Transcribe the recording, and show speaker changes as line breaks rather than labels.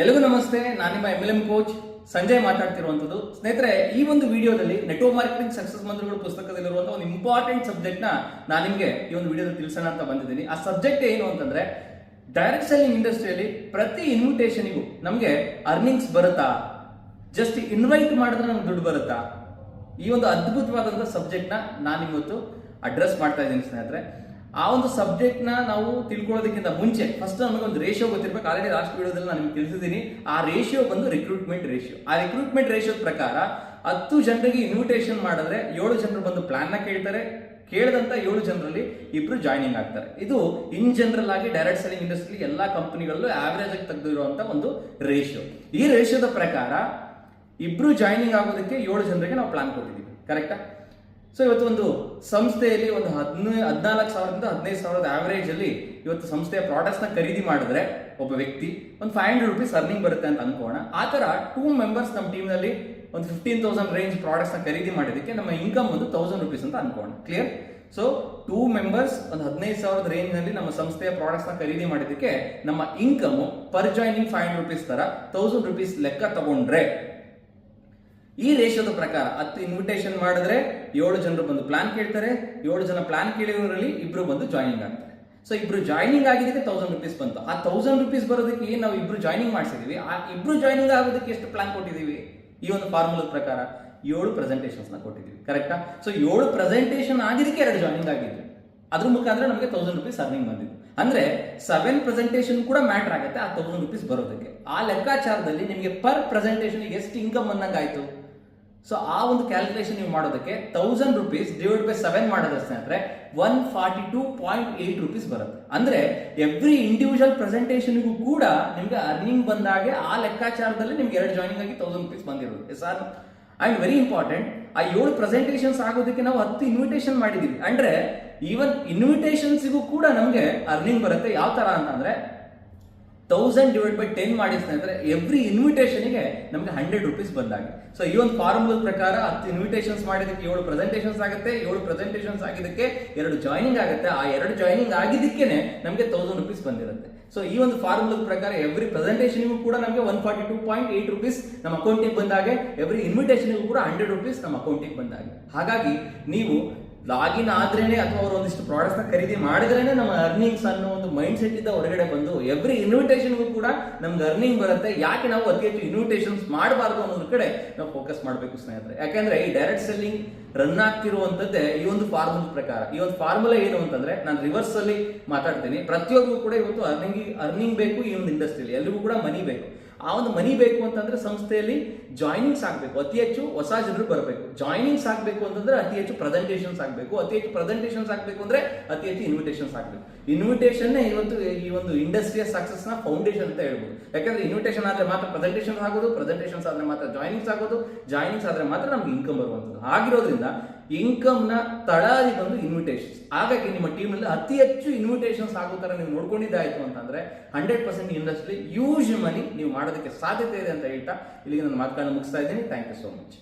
ಎಲ್ರಿಗೂ ನಮಸ್ತೆ, ನಾನು ನಿಮ್ಮ M L M coach Sanjay ಮಾತಾಡ್ತಿರುವಂಥದ್ದು. ಸ್ನೇಹಿತರೆ, ಈ ಒಂದು ವಿಡಿಯೋದಲ್ಲಿ ನೆಟ್ವರ್ಕ್ ಮಾರ್ಕೆಟಿಂಗ್ ಸಕ್ಸಸ್ ಮಂತ್ರಗಳು ಪುಸ್ತಕದಲ್ಲಿರುವಂತಹ ಒಂದು ಇಂಪಾರ್ಟೆಂಟ್ ಸಬ್ಜೆಕ್ಟ್ನ ನಾನು ನಿಮಗೆ ಈ ಒಂದು ವಿಡಿಯೋದಲ್ಲಿ ತಿಳಿಸೋಣ ಅಂತ ಬಂದಿದ್ದೀನಿ. ಆ ಸಬ್ಜೆಕ್ಟ್ ಏನು ಅಂತಂದ್ರೆ ಡೈರೆಕ್ಟ್ ಸೆಲ್ಲಿಂಗ್ ಇಂಡಸ್ಟ್ರಿಯಲ್ಲಿ ಪ್ರತಿ ಇನ್ವಿಟೇಷನ್ಗೂ ನಮಗೆ ಅರ್ನಿಂಗ್ಸ್ ಬರುತ್ತಾ? ಜಸ್ಟ್ ಇನ್ವೈಟ್ ಮಾಡಿದ್ರೆ ನಮ್ಗೆ ದುಡ್ಡು ಬರುತ್ತಾ? ಈ ಒಂದು ಅದ್ಭುತವಾದಂಥ ಸಬ್ಜೆಕ್ಟ್ನ ನಾನು ಇವತ್ತು ಅಡ್ರೆಸ್ ಮಾಡ್ತಾ ಇದ್ದೀನಿ ಸ್ನೇಹಿತರೆ. ಆ ಒಂದು ಸಬ್ಜೆಕ್ಟ್ನ ನಾವು ತಿಳ್ಕೊಳ್ಳೋದಕ್ಕಿಂತ ಮುಂಚೆ ಫಸ್ಟ್ ನಮಗೆ ಒಂದು ರೇಷಿಯೋ ಗೊತ್ತಿರ್ಬೇಕು. ಆಲ್ರೆಡಿ ಲಾಸ್ಟ್ ವಿಡಿಯೋದಲ್ಲಿ ನಾನು ನಿಮ್ಗೆ ತಿಳಿಸಿದ್ದೀನಿ. ಆ ರೇಷಿಯೋ ಬಂದು ರಿಕ್ರೂಟ್ಮೆಂಟ್ ರೇಷಿಯೋ ಆ ರಿಕ್ರೂಟ್ಮೆಂಟ್ ರೇಷಿಯೋದ ಪ್ರಕಾರ ಹತ್ತು ಜನರಿಗೆ ಇನ್ವಿಟೇಷನ್ ಮಾಡಿದ್ರೆ ಏಳು ಜನರು ಬಂದು ಪ್ಲಾನ್ನ ಕೇಳ್ತಾರೆ. ಕೇಳಿದಂತ ಏಳು ಜನರಲ್ಲಿ ಇಬ್ರು ಜಾಯ್ನಿಂಗ್ ಆಗ್ತಾರೆ. ಇದು ಇನ್ ಜನರಲ್ ಆಗಿ ಡೈರೆಕ್ಟ್ ಸೆಲ್ಲಿಂಗ್ ಇಂಡಸ್ಟ್ರಿ ಎಲ್ಲಾ ಕಂಪನಿಗಳಲ್ಲೂ ಆವರೇಜ್ ಆಗಿ ತೆಗೆದಿರುವಂತ ಒಂದು ರೇಷಿಯೋ ಈ ರೇಷಿಯೋದ ಪ್ರಕಾರ ಇಬ್ರು ಜಾಯ್ನಿಂಗ್ ಆಗೋದಕ್ಕೆ ಏಳು ಜನರಿಗೆ ನಾವು ಪ್ಲಾನ್ ಕೊಟ್ಟಿದ್ದೀವಿ. ಕರೆಕ್ಟಾ ಸೊ ಇವತ್ತು ಒಂದು ಸಂಸ್ಥೆಯಲ್ಲಿ ಒಂದು ಹದಿನ, ಹದಿನಾಲ್ಕು ಸಾವಿರದಿಂದ ಹದಿನೈದು ಸಾವಿರದ ಆವರೇಜ್ ಅಲ್ಲಿ ಇವತ್ತು ಸಂಸ್ಥೆಯ ಪ್ರಾಡಕ್ಟ್ಸ್ನ ಖರೀದಿ ಮಾಡಿದ್ರೆ ಒಬ್ಬ ವ್ಯಕ್ತಿ ಒಂದು ಫೈವ್ ಹಂಡ್ರೆಡ್ ರುಪೀಸ್ ಅರ್ನಿಂಗ್ ಬರುತ್ತೆ ಅಂತ ಅನ್ಕೋಣ. ಆ ತರ ಟೂ ಮೆಂಬರ್ಸ್ ನಮ್ಮ ಟೀಮ್ನಲ್ಲಿ ಒಂದು ಫಿಫ್ಟೀನ್ ತೌಸಂಡ್ ರೇಂಜ್ ಪ್ರಾಡಕ್ಟ್ಸ್ನ ಖರೀದಿ ಮಾಡಿದಕ್ಕೆ ನಮ್ಮ ಇನ್ಕಮ್ ಒಂದು ತೌಸಂಡ್ ರುಪೀಸ್ ಅಂತ ಅನ್ಕೋಣ. ಕ್ಲಿಯರ್ ಸೊ ಟೂ ಮೆಂಬರ್ಸ್ ಒಂದು ಹದಿನೈದು ಸಾವಿರದ ರೇಂಜ್ನಲ್ಲಿ ನಮ್ಮ ಸಂಸ್ಥೆಯ ಪ್ರಾಡಕ್ಟ್ಸ್ನ ಖರೀದಿ ಮಾಡಿದಕ್ಕೆ ನಮ್ಮ income per joining five hundred rupees ತರ ತೌಸಂಡ್ ರುಪೀಸ್ ಲೆಕ್ಕ ತಗೊಂಡ್ರೆ ಈ ರೇಷಿಯೋದ ಪ್ರಕಾರ ಹತ್ತು ಇನ್ವಿಟೇಷನ್ ಮಾಡಿದ್ರೆ ಏಳು ಜನರು ಬಂದು ಪ್ಲಾನ್ ಕೇಳ್ತಾರೆ. ಏಳು ಜನ ಪ್ಲಾನ್ ಕೇಳಿರೋರಲ್ಲಿ ಇಬ್ರು ಬಂದು ಜಾಯಿನಿಂಗ್ ಆಗ್ತಾರೆ. ಸೊ ಇಬ್ರು ಜಾಯಿನಿಂಗ್ ಆಗಿದ್ದಕ್ಕೆ ತೌಸಂಡ್ ರುಪೀಸ್ ಬಂತು. ಆ ತೌಸಂಡ್ ರುಪೀಸ್ ಬರೋದಕ್ಕೆ ನಾವು ಇಬ್ರು ಜಾಯಿನಿಂಗ್ ಮಾಡಿಸಿದೀವಿ? ಆ ಇಬ್ರು ಜಾಯಿನಿಂಗ್ ಆಗೋದಕ್ಕೆ ಎಷ್ಟು ಪ್ಲಾನ್ ಕೊಟ್ಟಿದ್ದೀವಿ ಈ ಒಂದು ಫಾರ್ಮುಲದ ಪ್ರಕಾರ ಏಳು ಪ್ರೆಸೆಂಟೇಷನ್ಸ್ನ ಕೊಟ್ಟಿದ್ದೀವಿ ಕರೆಕ್ಟಾ ಸೊ ಏಳು ಪ್ರೆಸೆಂಟೇಷನ್ ಆಗಿದ್ದಕ್ಕೆ ಎರಡು ಜಾಯ್ನಿಂಗ್ ಆಗಿದ್ವಿ. ಅದ್ರ ಮುಖಾಂತರ ನಮಗೆ ತೌಸಂಡ್ ರುಪೀಸ್ ಅರ್ನಿಂಗ್ ಬಂದಿದ್ದು. ಅಂದ್ರೆ ಸೆವೆನ್ ಪ್ರೆಸೆಂಟೇಷನ್ ಕೂಡ ಮ್ಯಾಟರ್ ಆಗುತ್ತೆ ಆ ತೌಸಂಡ್ ರುಪೀಸ್ ಬರೋದಕ್ಕೆ. ಆ ಲೆಕ್ಕಾಚಾರದಲ್ಲಿ ನಿಮಗೆ ಪರ್ ಪ್ರೆಸೆಂಟೇಷನ್ ಎಷ್ಟು ಇನ್ಕಮ್ ಬಂದಂಗಾಯ್ತು ಸೊ ಆ ಒಂದು ಕ್ಯಾಲ್ಕುಲೇಷನ್ ನೀವು ಮಾಡೋದಕ್ಕೆ thousand rupees divide by seven ಮಾಡೋದ್ರ ಸ್ನೇಹಿತರೆ one forty two point eight rupees ಬರುತ್ತೆ. ಅಂದ್ರೆ ಎವ್ರಿ ಇಂಡಿವಿಜುವಲ್ ಪ್ರೆಸೆಂಟೇಷನ್ಗೂ ಕೂಡ ನಿಮ್ಗೆ ಅರ್ನಿಂಗ್ ಬಂದಾಗೆ ಆ ಲೆಕ್ಕಾಚಾರದಲ್ಲಿ ನಿಮ್ಗೆ ಎರಡು ಜಾಯ್ನಿಂಗ್ ಆಗಿ ತೌಸಂಡ್ ರುಪೀಸ್ ಬಂದಿರುತ್ತೆ. ಸರ್ ಐ ವೆರಿ ಇಂಪಾರ್ಟೆಂಟ್ ಆ ಏಳು ಪ್ರೆಸೆಂಟೇಷನ್ಸ್ ಆಗೋದಕ್ಕೆ ನಾವು ಹತ್ತು ಇನ್ವಿಟೇಷನ್ ಮಾಡಿದೀವಿ. ಅಂದ್ರೆ ಈವನ್ ಇನ್ವಿಟೇಷನ್ಸ್ಗೂ ಕೂಡ ನಮಗೆ ಅರ್ನಿಂಗ್ ಬರುತ್ತೆ. ಯಾವ ತರ ಅಂತಂದ್ರೆ ತೌಸಂಡ್ ಡಿವೈಡ್ ಬೈ ಟೆನ್ ಮಾಡಿ ಸ್ನೇಹಿತರೆ ಎವ್ರಿ ಇನ್ವಿಟೇಷನ್ಗೆ ನಮಗೆ ಹಂಡ್ರೆಡ್ ರುಪೀಸ್ ಬಂದಾಗ. ಸೊ ಈ ಒಂದು ಫಾರ್ಮುಲದ ಪ್ರಕಾರ ಹತ್ತು ಇನ್ವಿಟೇಷನ್ಸ್ ಮಾಡಿದಕ್ಕೆ ಏಳು ಪ್ರೆಸೆಂಟೇಷನ್ಸ್ ಆಗುತ್ತೆ, ಏಳು ಪ್ರೆಸೆಂಟೇಷನ್ಸ್ ಆಗಿದ್ದಕ್ಕೆ ಎರಡು ಜಾಯ್ನಿಂಗ್ ಆಗುತ್ತೆ. ಆ ಎರಡು ಜಾಯ್ನಿಂಗ್ ಆಗಿದ್ದಕ್ಕೆ ನಮಗೆ ತೌಸಂಡ್ ರುಪೀಸ್ ಬಂದಿರುತ್ತೆ. ಸೊ ಈ ಒಂದು ಫಾರ್ಮುಲದ ಪ್ರಕಾರ ಎವ್ರಿ ಪ್ರೆಸೆಂಟೇಷನ್ಗೂ ಕೂಡ ನಮಗೆ one forty two point eight rupees ನಮ್ಮ ಅಕೌಂಟಿಗೆ ಬಂದಾಗ. ಎವ್ರಿ ಇನ್ವಿಟೇಷನ್ಗೂ ಕೂಡ ಹಂಡ್ರೆಡ್ ರುಪೀಸ್ ನಮ್ಮ ಅಕೌಂಟಿಗೆ ಬಂದಾಗ. ಹಾಗಾಗಿ, ನೀವು ಲಾಗಿನ್ ಆದ್ರೇನೆ ಅಥವಾ ಅವರು ಒಂದಿಷ್ಟು ಪ್ರಾಡಕ್ಟ್ಸ್ನ ಖರೀದಿ ಮಾಡಿದ್ರೇನೆ ನಮ್ಮ ಅರ್ನಿಂಗ್ಸ್ ಅನ್ನೋ ಒಂದು ಮೈಂಡ್ ಸೆಟ್ ಇಂದ ಹೊರಗಡೆ ಬಂದು ಎವ್ರಿ ಇನ್ವಿಟೇಷನ್ಗೂ ಕೂಡ ನಮ್ಗೆ ಅರ್ನಿಂಗ್ ಬರುತ್ತೆ. ಯಾಕೆ ನಾವು ಅತಿ ಹೆಚ್ಚು ಇನ್ವಿಟೇಷನ್ಸ್ ಮಾಡಬಾರ್ದು ಅನ್ನೋದ್ರ ಕಡೆ ನಾವು ಫೋಕಸ್ ಮಾಡಬೇಕು ಸ್ನೇಹಿತರೆ. ಯಾಕಂದ್ರೆ ಈ ಡೈರೆಕ್ಟ್ ಸೆಲ್ಲಿಂಗ್ ರನ್ ಆಗ್ತಿರುವಂತದ್ದೇ ಈ ಒಂದು ಫಾರ್ಮುಲಾ ಪ್ರಕಾರ. ಈ ಒಂದು ಫಾರ್ಮುಲಾ ಏನು ಅಂತಂದ್ರೆ ನಾನು ರಿವರ್ಸ್ ಅಲ್ಲಿ ಮಾತಾಡ್ತೀನಿ. ಪ್ರತಿಯೊಬ್ಬರು ಕೂಡ ಇವತ್ತು ಅರ್ನಿಂಗ್ ಅರ್ನಿಂಗ್ ಬೇಕು, ಈ ಒಂದು ಇಂಡಸ್ಟ್ರಿಯಲ್ಲಿ ಎಲ್ರಿಗೂ ಕೂಡ ಮನಿ ಬೇಕು. ಆ ಒಂದು ಮನಿ ಬೇಕು ಅಂತಂದ್ರೆ ಸಂಸ್ಥೆಯಲ್ಲಿ ಜಾಯ್ನಿಂಗ್ಸ್ ಆಗಬೇಕು. ಅತಿ ಹೆಚ್ಚು ಹೊಸ ಜನರು ಬರಬೇಕು. ಜಾಯ್ನಿಂಗ್ಸ್ ಆಗಬೇಕು ಅಂತಂದ್ರೆ ಅತಿ ಹೆಚ್ಚು ಪ್ರೆಸೆಂಟೇಷನ್ಸ್ ಆಗಬೇಕು. ಅತಿ ಹೆಚ್ಚು ಪ್ರೆಸೆಂಟೇಷನ್ಸ್ ಆಗಬೇಕು ಅಂದ್ರೆ ಅತಿ ಹೆಚ್ಚು ಇನ್ವಿಟೇಷನ್ಸ್ ಆಗಬೇಕು. ಇನ್ವಿಟೇಷನ್ನೇ ಇವತ್ತು ಈ ಒಂದು ಇಂಡಸ್ಟ್ರಿಯ ಸಕ್ಸಸ್ನ ಫೌಂಡೇಶನ್ ಅಂತ ಹೇಳ್ಬೋದು. ಯಾಕಂದ್ರೆ ಇನ್ವಿಟೇಷನ್ ಆದ್ರೆ ಮಾತ್ರ ಪ್ರೆಸೆಂಟೇಷನ್ಸ್ ಆಗೋದು ಪ್ರೆಸೆಂಟೇಷನ್ಸ್ ಆದ್ರೆ ಮಾತ್ರ ಜಾಯ್ನಿಂಗ್ಸ್ ಆಗೋದು ಜಾಯ್ನಿಂಗ್ಸ್ ಆದ್ರೆ ಮಾತ್ರ ನಮ್ಗೆ ಇನ್ಕಮ್ ಬರುವಂಥದ್ದು. ಆಗಿರೋದ್ರಿಂದ ಇನ್ಕಮ್ನ ತಳಾರಿ ಬಂದು ಇನ್ವಿಟೇಷನ್ಸ್ ಹಾಗಾಗಿ ನಿಮ್ಮ ಟೀಮ್ನಲ್ಲಿ ಅತಿ ಹೆಚ್ಚು ಇನ್ವಿಟೇಷನ್ಸ್ ಆಗೋ ತರ ನೀವು ನೋಡ್ಕೊಂಡಿದ್ದಾಯಿತು ಅಂತಂದರೆ hundred percent industry use money ನೀವು ಮಾಡೋದಕ್ಕೆ ಸಾಧ್ಯತೆ ಇದೆ ಅಂತ ಹೇಳ್ತಾ ಇಲ್ಲಿಗೆ ನನ್ನ ಮಾತುಗಳನ್ನ ಮುಗಿಸ್ತಾ ಇದ್ದೀನಿ. Thank you so much